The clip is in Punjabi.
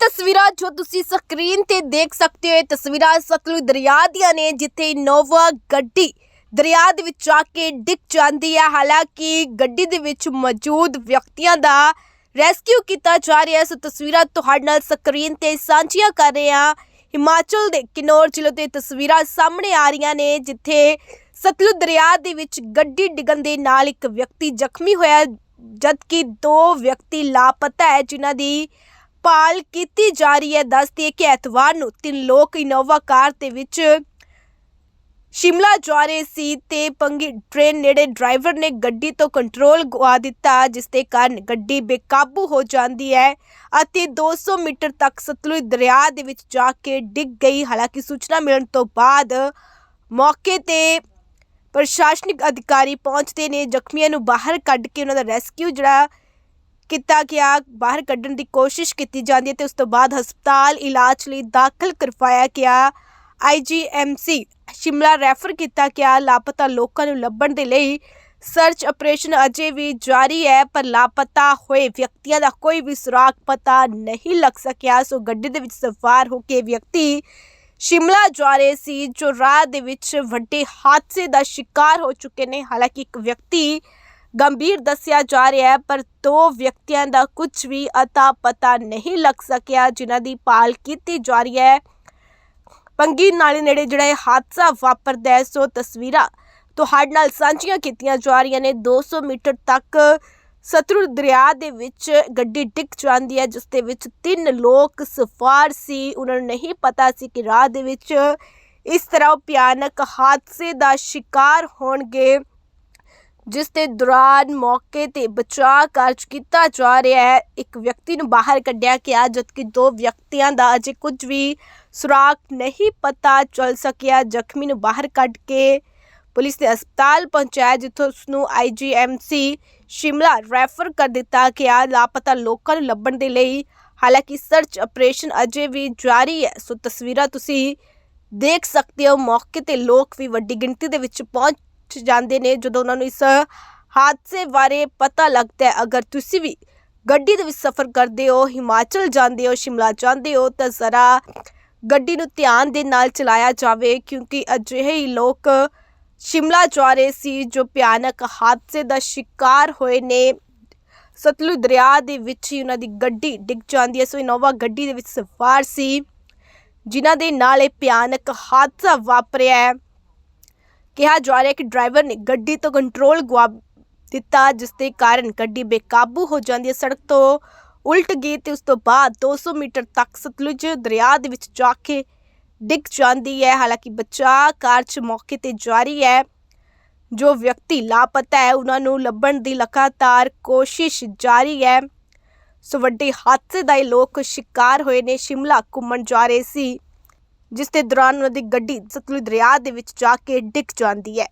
ਤਸਵੀਰਾਂ ਜੋ ਤੁਸੀਂ ਸਕਰੀਨ ਤੇ ਦੇਖ ਸਕਦੇ ਹੋ, ਇਹ ਤਸਵੀਰਾਂ ਸਤਲੁਜ ਦਰਿਆ ਦੀਆਂ ਨੇ, ਜਿੱਥੇ ਇਨੋਵਾ ਗੱਡੀ ਦਰਿਆ ਦੇ ਵਿੱਚ ਜਾ ਕੇ ਡਿੱਗ ਜਾਂਦੀ ਹੈ। ਹਾਲਾਂਕਿ ਗੱਡੀ ਦੇ ਵਿੱਚ ਮੌਜੂਦ ਵਿਅਕਤੀਆਂ ਦਾ ਰੈਸਕਿਊ ਕੀਤਾ ਜਾ ਰਿਹਾ ਹੈ। ਸੋ ਤਸਵੀਰਾਂ ਤੁਹਾਡੇ ਨਾਲ ਸਕਰੀਨ ਤੇ ਸਾਂਝੀਆਂ ਕਰ ਰਹੇ ਹਾਂ। ਹਿਮਾਚਲ ਦੇ ਕਿਨੌਰ ਜ਼ਿਲ੍ਹੇ ਤੇ ਤਸਵੀਰਾਂ ਸਾਹਮਣੇ ਆ ਰਹੀਆਂ ਨੇ, ਜਿੱਥੇ ਸਤਲੁਜ ਦਰਿਆ ਦੇ ਵਿੱਚ ਗੱਡੀ ਡਿੱਗਣ ਦੇ ਨਾਲ ਇੱਕ ਵਿਅਕਤੀ ਜ਼ਖਮੀ ਹੋਇਆ ਜਦਕਿ ਦੋ ਵਿਅਕਤੀ ਲਾਪਤਾ ਹੈ, ਜਿਨ੍ਹਾਂ ਦੀ ਭਾਲ ਕੀਤੀ ਜਾ ਰਹੀ ਹੈ। ਦੱਸਦੀ ਹੈ ਕਿ ਐਤਵਾਰ ਨੂੰ ਤਿੰਨ ਲੋਕ ਇਨੋਵਾ ਕਾਰ ਦੇ ਵਿੱਚ ਸ਼ਿਮਲਾ ਜਾ ਰਹੇ ਸੀ ਤੇ ਪੰਗੀ ਟ੍ਰੇਨ ਨੇੜੇ ਡਰਾਈਵਰ ਨੇ ਗੱਡੀ ਤੋਂ ਕੰਟਰੋਲ ਗਵਾ ਦਿੱਤਾ, ਜਿਸ ਦੇ ਕਾਰਨ ਗੱਡੀ ਬੇਕਾਬੂ ਹੋ ਜਾਂਦੀ ਹੈ ਅਤੇ 200 ਮੀਟਰ ਤੱਕ ਸਤਲੁਜ ਦਰਿਆ ਦੇ ਵਿੱਚ ਜਾ ਕੇ ਡਿੱਗ ਗਈ। ਹਾਲਾਂਕਿ ਸੂਚਨਾ ਮਿਲਣ ਤੋਂ ਬਾਅਦ ਮੌਕੇ ਤੇ ਪ੍ਰਸ਼ਾਸਨਿਕ ਅਧਿਕਾਰੀ ਪਹੁੰਚਦੇ ਨੇ। ਜ਼ਖਮੀਆਂ ਨੂੰ ਬਾਹਰ ਕੱਢ ਕੇ ਉਹਨਾਂ ਦਾ ਰੈਸਕਿਊ, ਜਿਹੜਾ ਕੀਤਾ ਗਿਆ, ਬਾਹਰ ਕੱਢਣ ਦੀ ਕੋਸ਼ਿਸ਼ ਕੀਤੀ ਜਾਂਦੀ ਹੈ ਤੇ ਉਸ ਤੋਂ ਬਾਅਦ ਹਸਪਤਾਲ ਇਲਾਜ ਲਈ ਦਾਖਲ ਕਰਵਾਇਆ ਗਿਆ। ਆਈਜੀਐਮਸੀ ਸ਼ਿਮਲਾ ਰੈਫਰ ਕੀਤਾ ਗਿਆ। ਲਾਪਤਾ ਲੋਕਾਂ ਨੂੰ ਲੱਭਣ ਦੇ ਲਈ ਸਰਚ ਆਪਰੇਸ਼ਨ ਅਜੇ ਵੀ ਜਾਰੀ ਹੈ, ਪਰ ਲਾਪਤਾ ਹੋਏ ਵਿਅਕਤੀਆਂ ਦਾ ਕੋਈ ਵੀ ਸੁਰਾਗ ਪਤਾ ਨਹੀਂ ਲੱਗ ਸਕਿਆ। ਸੋ ਗੱਡੀ ਦੇ ਵਿੱਚ ਸਵਾਰ ਹੋ ਕੇ ਵਿਅਕਤੀ ਸ਼ਿਮਲਾ ਜਾ ਰਹੇ ਸੀ, ਜੋ ਰਾਹ ਦੇ ਵਿੱਚ ਵੱਡੇ ਹਾਦਸੇ ਦਾ ਸ਼ਿਕਾਰ ਹੋ ਚੁੱਕੇ ਨੇ। ਹਾਲਾਂਕਿ ਇੱਕ ਵਿਅਕਤੀ ਗੰਭੀਰ ਦੱਸਿਆ ਜਾ ਰਿਹਾ ਹੈ, ਪਰ ਦੋ ਵਿਅਕਤੀਆਂ ਦਾ ਕੁਝ ਵੀ ਅਤਾ ਪਤਾ ਨਹੀਂ ਲੱਗ ਸਕਿਆ, ਜਿਨ੍ਹਾਂ ਦੀ ਭਾਲ ਕੀਤੀ ਜਾ ਰਹੀ ਹੈ। ਪੰਗੀ ਨਾਲੇ ਨੇੜੇ ਜਿਹੜਾ ਇਹ ਹਾਦਸਾ ਵਾਪਰਦਾ ਹੈ, ਸੋ ਤਸਵੀਰਾਂ ਤੁਹਾਡੇ ਨਾਲ ਸਾਂਝੀਆਂ ਕੀਤੀਆਂ ਜਾ ਰਹੀਆਂ ਨੇ। 200 ਮੀਟਰ ਤੱਕ ਸਤਲੁਜ ਦਰਿਆ ਦੇ ਵਿੱਚ ਗੱਡੀ ਡਿੱਗ ਜਾਂਦੀ ਹੈ, ਜਿਸ ਦੇ ਵਿੱਚ ਤਿੰਨ ਲੋਕ ਸਵਾਰ ਸੀ। ਉਹਨਾਂ ਨੂੰ ਨਹੀਂ ਪਤਾ ਸੀ ਕਿ ਰਾਹ ਦੇ ਵਿੱਚ ਇਸ ਤਰ੍ਹਾਂ ਉਹ ਭਿਆਨਕ ਹਾਦਸੇ ਦਾ ਸ਼ਿਕਾਰ ਹੋਣਗੇ। ਜਿਸ ਦੇ ਦੌਰਾਨ ਮੌਕੇ ਤੇ ਬਚਾਅ ਕਾਰਜ ਕੀਤਾ ਜਾ ਰਿਹਾ ਹੈ। ਇੱਕ ਵਿਅਕਤੀ ਨੂੰ ਬਾਹਰ ਕੱਢਿਆ ਗਿਆ, ਜਦਕਿ ਦੋ ਵਿਅਕਤੀਆਂ ਦਾ ਅਜੇ ਕੁਝ ਵੀ ਸੁਰਾਗ ਨਹੀਂ ਪਤਾ ਚੱਲ ਸਕਿਆ। ਜ਼ਖਮੀ ਨੂੰ ਬਾਹਰ ਕੱਢ ਕੇ ਪੁਲਿਸ ਨੇ ਹਸਪਤਾਲ ਪਹੁੰਚਾਇਆ, ਜਿੱਥੋਂ ਉਸ ਨੂੰ ਆਈਜੀਐਮਸੀ ਸ਼ਿਮਲਾ ਰੈਫਰ ਕਰ ਦਿੱਤਾ ਗਿਆ। ਲਾਪਤਾ ਲੋਕਾਂ ਨੂੰ ਲੱਭਣ ਦੇ ਲਈ, ਹਾਲਾਂਕਿ ਸਰਚ ਆਪਰੇਸ਼ਨ ਅਜੇ ਵੀ ਜਾਰੀ ਹੈ। ਸੋ ਤਸਵੀਰਾਂ ਤੁਸੀਂ ਦੇਖ ਸਕਦੇ ਹੋ। ਮੌਕੇ ਤੇ ਲੋਕ ਵੀ ਵੱਡੀ ਗਿਣਤੀ ਦੇ ਵਿੱਚ ਪਹੁੰਚ ਜਾਂਦੇ ਨੇ ਜਦੋਂ ਉਹਨਾਂ ਨੂੰ ਇਸ ਹਾਦਸੇ ਬਾਰੇ ਪਤਾ ਲੱਗਦਾ ਹੈ। ਅਗਰ ਤੁਸੀਂ ਵੀ ਗੱਡੀ ਦੇ ਵਿੱਚ ਸਫ਼ਰ ਕਰਦੇ ਹੋ, ਹਿਮਾਚਲ ਜਾਂਦੇ ਹੋ, ਸ਼ਿਮਲਾ ਜਾਂਦੇ ਹੋ, ਤਾਂ ਜ਼ਰਾ ਗੱਡੀ ਨੂੰ ਧਿਆਨ ਦੇ ਨਾਲ ਚਲਾਇਆ ਜਾਵੇ, ਕਿਉਂਕਿ ਅਜਿਹੇ ਹੀ ਲੋਕ ਸ਼ਿਮਲਾ ਜਾ ਰਹੇ ਸੀ ਜੋ ਭਿਆਨਕ ਹਾਦਸੇ ਦਾ ਸ਼ਿਕਾਰ ਹੋਏ ਨੇ। ਸਤਲੁਜ ਦਰਿਆ ਦੇ ਵਿੱਚ ਹੀ ਉਹਨਾਂ ਦੀ ਗੱਡੀ ਡਿੱਗ ਜਾਂਦੀ ਹੈ। ਸੋ ਇਨੋਵਾ ਗੱਡੀ ਦੇ ਵਿੱਚ ਸਵਾਰ ਸੀ, ਜਿਨ੍ਹਾਂ ਦੇ ਨਾਲ ਇਹ ਭਿਆਨਕ ਹਾਦਸਾ ਵਾਪਰਿਆ ਹੈ। ਕਿਹਾ ਜਾ ਰਿਹਾ ਕਿ ਡਰਾਈਵਰ ਨੇ ਗੱਡੀ ਤੋਂ ਕੰਟਰੋਲ ਗਵਾ ਦਿੱਤਾ, ਜਿਸ ਦੇ ਕਾਰਨ ਗੱਡੀ ਬੇਕਾਬੂ ਹੋ ਜਾਂਦੀ ਹੈ। ਸੜਕ ਤੋਂ ਉਲਟ ਗਈ ਤੇ ਉਸ ਤੋਂ ਬਾਅਦ 200 ਮੀਟਰ ਤੱਕ ਸਤਲੁਜ ਦਰਿਆ ਦੇ ਵਿੱਚ ਜਾ ਕੇ ਡਿੱਗ ਜਾਂਦੀ ਹੈ। ਹਾਲਾਂਕਿ ਬਚਾਅ ਕਾਰਜ ਮੌਕੇ ਤੇ ਜਾਰੀ ਹੈ। ਜੋ ਵਿਅਕਤੀ ਲਾਪਤਾ ਹੈ, ਉਹਨਾਂ ਨੂੰ ਲੱਭਣ ਦੀ ਲਗਾਤਾਰ ਕੋਸ਼ਿਸ਼ ਜਾਰੀ ਹੈ। ਸੋ ਵੱਡੇ ਹਾਦਸੇ ਦਾ ਇਹ ਲੋਕ ਸ਼ਿਕਾਰ ਹੋਏ ਨੇ। ਸ਼ਿਮਲਾ ਘੁੰਮਣ ਜਾ ਰਹੇ ਸੀ। ਜਿਸ ਦੇ ਦੌਰਾਨ ਉਹਨਾਂ ਦੀ ਗੱਡੀ ਸਤਲੁਜ ਦਰਿਆ ਦੇ ਵਿੱਚ ਜਾ ਕੇ ਡਿੱਗ ਜਾਂਦੀ ਹੈ।